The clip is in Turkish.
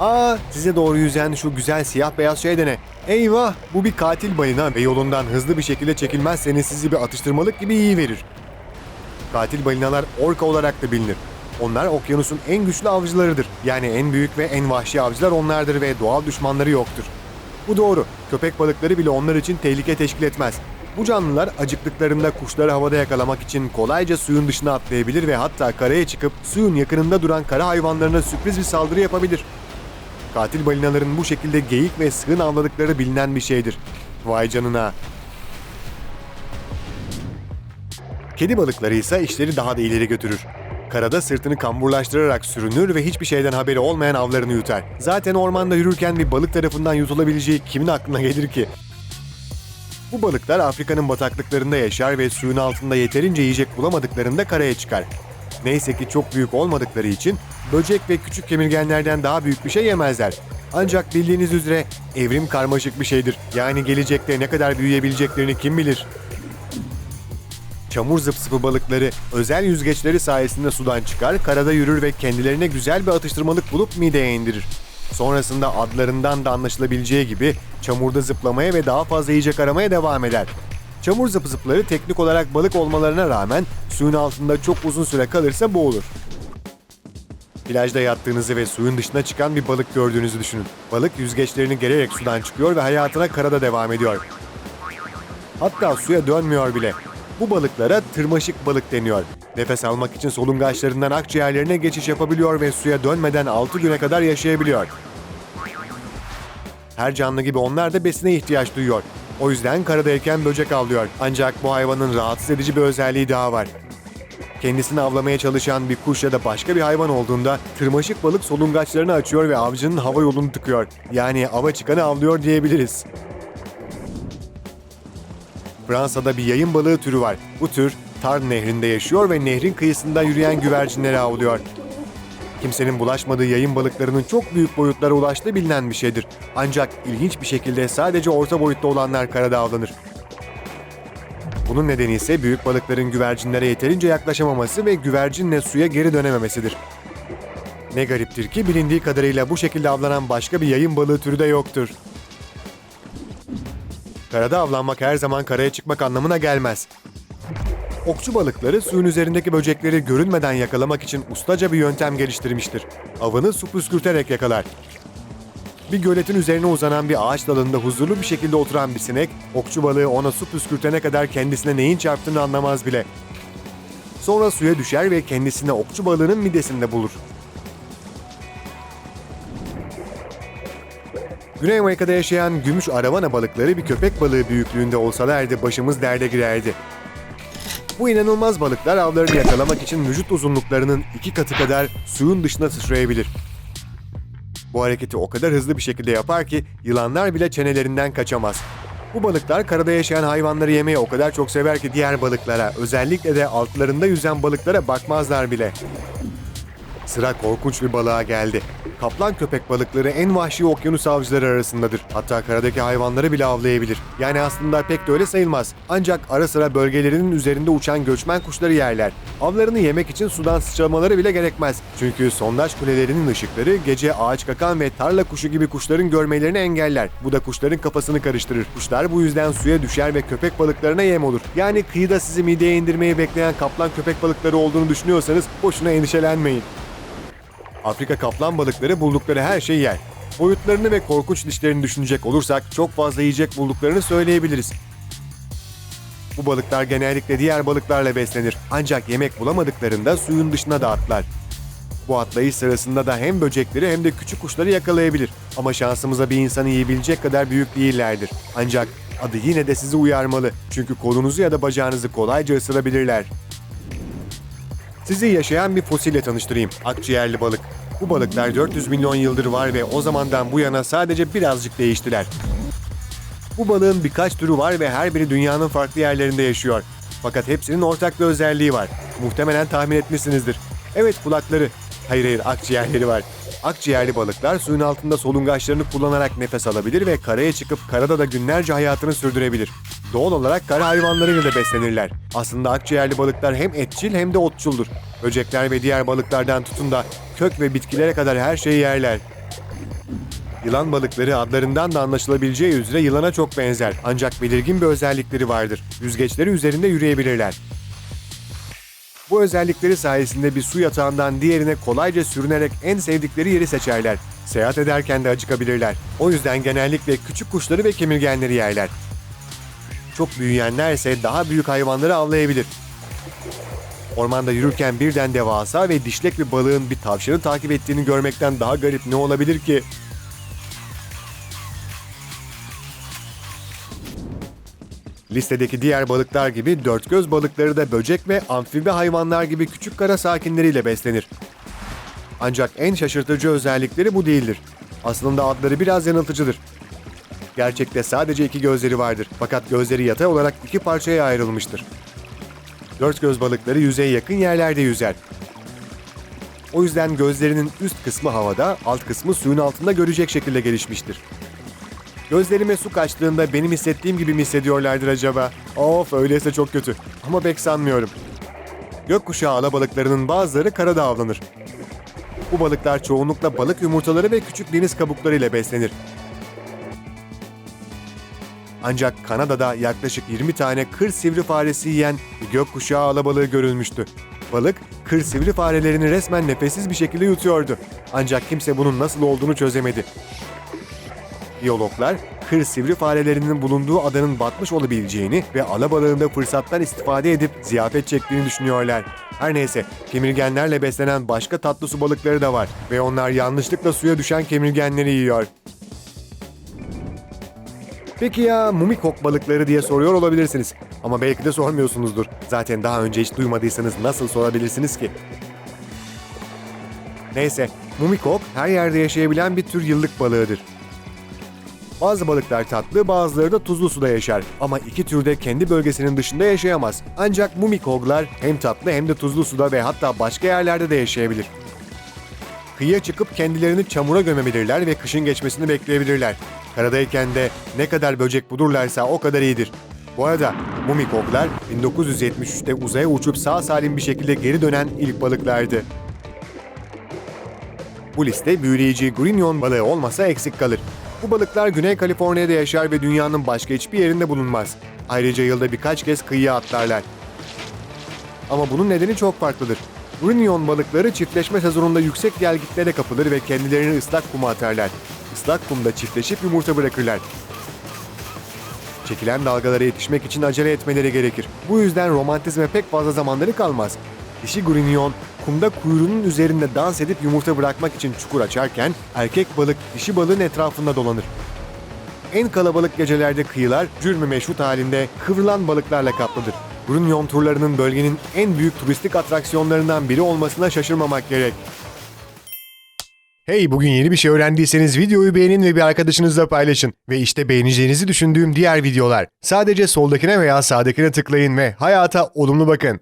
Aa, size doğru yüzen şu güzel siyah beyaz şey de ne? Eyvah, bu bir katil balina ve yolundan hızlı bir şekilde çekilmezseniz sizi bir atıştırmalık gibi iyi verir. Katil balinalar orka olarak da bilinir. Onlar okyanusun en güçlü avcılarıdır. Yani en büyük ve en vahşi avcılar onlardır ve doğal düşmanları yoktur. Bu doğru. Köpek balıkları bile onlar için tehlike teşkil etmez. Bu canlılar acıktıklarında kuşları havada yakalamak için kolayca suyun dışına atlayabilir ve hatta karaya çıkıp suyun yakınında duran kara hayvanlarına sürpriz bir saldırı yapabilir. Katil balinaların bu şekilde geyik ve sığın avladıkları bilinen bir şeydir. Vay canına. Kedi balıkları ise işleri daha da ileri götürür. Karada sırtını kamburlaştırarak sürünür ve hiçbir şeyden haberi olmayan avlarını yutar. Zaten ormanda yürürken bir balık tarafından yutulabileceği kimin aklına gelir ki? Bu balıklar Afrika'nın bataklıklarında yaşar ve suyun altında yeterince yiyecek bulamadıklarında karaya çıkar. Neyse ki çok büyük olmadıkları için böcek ve küçük kemirgenlerden daha büyük bir şey yemezler. Ancak bildiğiniz üzere evrim karmaşık bir şeydir. Yani gelecekte ne kadar büyüyebileceklerini kim bilir? Çamur zıpsıpı balıkları özel yüzgeçleri sayesinde sudan çıkar, karada yürür ve kendilerine güzel bir atıştırmalık bulup mideye indirir. Sonrasında adlarından da anlaşılabileceği gibi çamurda zıplamaya ve daha fazla yiyecek aramaya devam eder. Çamur zıpsıpları teknik olarak balık olmalarına rağmen suyun altında çok uzun süre kalırsa boğulur. Plajda yattığınızı ve suyun dışına çıkan bir balık gördüğünüzü düşünün. Balık yüzgeçlerini gererek sudan çıkıyor ve hayatına karada devam ediyor. Hatta suya dönmüyor bile. Bu balıklara tırmaşık balık deniyor. Nefes almak için solungaçlarından akciğerlerine geçiş yapabiliyor ve suya dönmeden 6 güne kadar yaşayabiliyor. Her canlı gibi onlar da besine ihtiyaç duyuyor. O yüzden karadayken böcek avlıyor. Ancak bu hayvanın rahatsız edici bir özelliği daha var. Kendisini avlamaya çalışan bir kuş ya da başka bir hayvan olduğunda tırmaşık balık solungaçlarını açıyor ve avcının hava yolunu tıkıyor. Yani ava çıkanı avlıyor diyebiliriz. Fransa'da bir yayın balığı türü var. Bu tür Tarn nehrinde yaşıyor ve nehrin kıyısında yürüyen güvercinleri avlıyor. Kimsenin bulaşmadığı yayın balıklarının çok büyük boyutlara ulaştığı bilinen bir şeydir. Ancak ilginç bir şekilde sadece orta boyutta olanlar karada avlanır. Bunun nedeni ise büyük balıkların güvercinlere yeterince yaklaşamaması ve güvercinle suya geri dönememesidir. Ne gariptir ki bilindiği kadarıyla bu şekilde avlanan başka bir yayın balığı türü de yoktur. Karada avlanmak her zaman karaya çıkmak anlamına gelmez. Okçu balıkları suyun üzerindeki böcekleri görünmeden yakalamak için ustaca bir yöntem geliştirmiştir. Avını su püskürterek yakalar. Bir göletin üzerine uzanan bir ağaç dalında huzurlu bir şekilde oturan bir sinek, okçu balığı ona su püskürtene kadar kendisine neyin çarptığını anlamaz bile. Sonra suya düşer ve kendisine okçu balığının midesinde bulur. Güney Amerika'da yaşayan gümüş aravana balıkları bir köpek balığı büyüklüğünde olsalardı başımız derde girerdi. Bu inanılmaz balıklar avlarını yakalamak için vücut uzunluklarının iki katı kadar suyun dışına sıçrayabilir. Bu hareketi o kadar hızlı bir şekilde yapar ki yılanlar bile çenelerinden kaçamaz. Bu balıklar karada yaşayan hayvanları yemeyi o kadar çok sever ki diğer balıklara, özellikle de altlarında yüzen balıklara bakmazlar bile. Sıra korkunç bir balığa geldi. Kaplan köpek balıkları en vahşi okyanus avcıları arasındadır. Hatta karadaki hayvanları bile avlayabilir. Yani aslında pek de öyle sayılmaz. Ancak ara sıra bölgelerinin üzerinde uçan göçmen kuşları yerler. Avlarını yemek için sudan sıçramaları bile gerekmez. Çünkü sondaj kulelerinin ışıkları gece ağaç kakan ve tarla kuşu gibi kuşların görmelerini engeller. Bu da kuşların kafasını karıştırır. Kuşlar bu yüzden suya düşer ve köpek balıklarına yem olur. Yani kıyıda sizi mideye indirmeyi bekleyen kaplan köpek balıkları olduğunu düşünüyorsanız boşuna endişelenmeyin. Afrika kaplan balıkları buldukları her şeyi yer. Boyutlarını ve korkunç dişlerini düşünecek olursak çok fazla yiyecek bulduklarını söyleyebiliriz. Bu balıklar genellikle diğer balıklarla beslenir. Ancak yemek bulamadıklarında suyun dışına da atlar. Bu atlayış sırasında da hem böcekleri hem de küçük kuşları yakalayabilir. Ama şansımıza bir insanı yiyebilecek kadar büyük değillerdir. Ancak adı yine de sizi uyarmalı. Çünkü kolunuzu ya da bacağınızı kolayca ısırabilirler. Sizi yaşayan bir fosille tanıştırayım. Akciğerli balık. Bu balıklar 400 milyon yıldır var ve o zamandan bu yana sadece birazcık değiştiler. Bu balığın birkaç türü var ve her biri dünyanın farklı yerlerinde yaşıyor. Fakat hepsinin ortak bir özelliği var. Muhtemelen tahmin etmişsinizdir. Evet kulakları. Hayır hayır akciğerleri var. Akciğerli balıklar suyun altında solungaçlarını kullanarak nefes alabilir ve karaya çıkıp karada da günlerce hayatını sürdürebilir. Doğal olarak kara hayvanlarıyla da beslenirler. Aslında akciğerli balıklar hem etçil hem de otçuldur. Böcekler ve diğer balıklardan tutun da kök ve bitkilere kadar her şeyi yerler. Yılan balıkları adlarından da anlaşılabileceği üzere yılana çok benzer ancak belirgin bir özellikleri vardır. Yüzgeçleri üzerinde yürüyebilirler. Bu özellikleri sayesinde bir su yatağından diğerine kolayca sürünerek en sevdikleri yeri seçerler. Seyahat ederken de acıkabilirler. O yüzden genellikle küçük kuşları ve kemirgenleri yerler. Çok büyüyenler ise daha büyük hayvanları avlayabilir. Ormanda yürürken birden devasa ve dişlek bir balığın bir tavşanı takip ettiğini görmekten daha garip ne olabilir ki? Listedeki diğer balıklar gibi dörtgöz balıkları da böcek ve amfibi hayvanlar gibi küçük kara sakinleriyle beslenir. Ancak en şaşırtıcı özellikleri bu değildir. Aslında adları biraz yanıltıcıdır. Gerçekte sadece iki gözleri vardır fakat gözleri yatay olarak iki parçaya ayrılmıştır. Dört göz balıkları yüzeye yakın yerlerde yüzer. O yüzden gözlerinin üst kısmı havada, alt kısmı suyun altında görecek şekilde gelişmiştir. Gözlerime su kaçtığında benim hissettiğim gibi mi hissediyorlardır acaba? Of öyleyse çok kötü. Ama pek sanmıyorum. Gökkuşağı alabalıklarının bazıları karada avlanır. Bu balıklar çoğunlukla balık yumurtaları ve küçük deniz kabukları ile beslenir. Ancak Kanada'da yaklaşık 20 tane kır sivri faresi yiyen gökkuşağı alabalığı görülmüştü. Balık, kır sivri farelerini resmen nefessiz bir şekilde yutuyordu. Ancak kimse bunun nasıl olduğunu çözemedi. Biyologlar, kır sivri farelerinin bulunduğu adanın batmış olabileceğini ve alabalığın da fırsattan istifade edip ziyafet çektiğini düşünüyorlar. Her neyse, kemirgenlerle beslenen başka tatlı su balıkları da var ve onlar yanlışlıkla suya düşen kemirgenleri yiyor. Peki ya mumikok balıkları diye soruyor olabilirsiniz. Ama belki de sormuyorsunuzdur. Zaten daha önce hiç duymadıysanız nasıl sorabilirsiniz ki? Neyse, mumikok her yerde yaşayabilen bir tür yıllık balığıdır. Bazı balıklar tatlı, bazıları da tuzlu suda yaşar. Ama iki tür de kendi bölgesinin dışında yaşayamaz. Ancak mumikoglar hem tatlı hem de tuzlu suda ve hatta başka yerlerde de yaşayabilir. Kıyıya çıkıp kendilerini çamura gömebilirler ve kışın geçmesini bekleyebilirler. Karadayken de ne kadar böcek bulurlarsa o kadar iyidir. Bu arada mumikoglar 1973'te uzaya uçup sağ salim bir şekilde geri dönen ilk balıklardı. Bu liste büyüleyici Grignon balığı olmasa eksik kalır. Bu balıklar Güney Kaliforniya'da yaşar ve dünyanın başka hiçbir yerinde bulunmaz. Ayrıca yılda birkaç kez kıyıya atlarlar. Ama bunun nedeni çok farklıdır. Grignon balıkları çiftleşme sezonunda yüksek gelgitlere kapılır ve kendilerini ıslak kuma atarlar. Islak kumda çiftleşip yumurta bırakırlar. Çekilen dalgalara yetişmek için acele etmeleri gerekir. Bu yüzden romantizme pek fazla zamanları kalmaz. Dişi Grignon kumda kuyruğunun üzerinde dans edip yumurta bırakmak için çukur açarken erkek balık dişi balığın etrafında dolanır. En kalabalık gecelerde kıyılar cürmü meşhut halinde kıvrılan balıklarla kaplıdır. Grignon turlarının bölgenin en büyük turistik atraksiyonlarından biri olmasına şaşırmamak gerek. Hey bugün yeni bir şey öğrendiyseniz videoyu beğenin ve bir arkadaşınızla paylaşın. Ve işte beğeneceğinizi düşündüğüm diğer videolar. Sadece soldakine veya sağdakine tıklayın ve hayata olumlu bakın.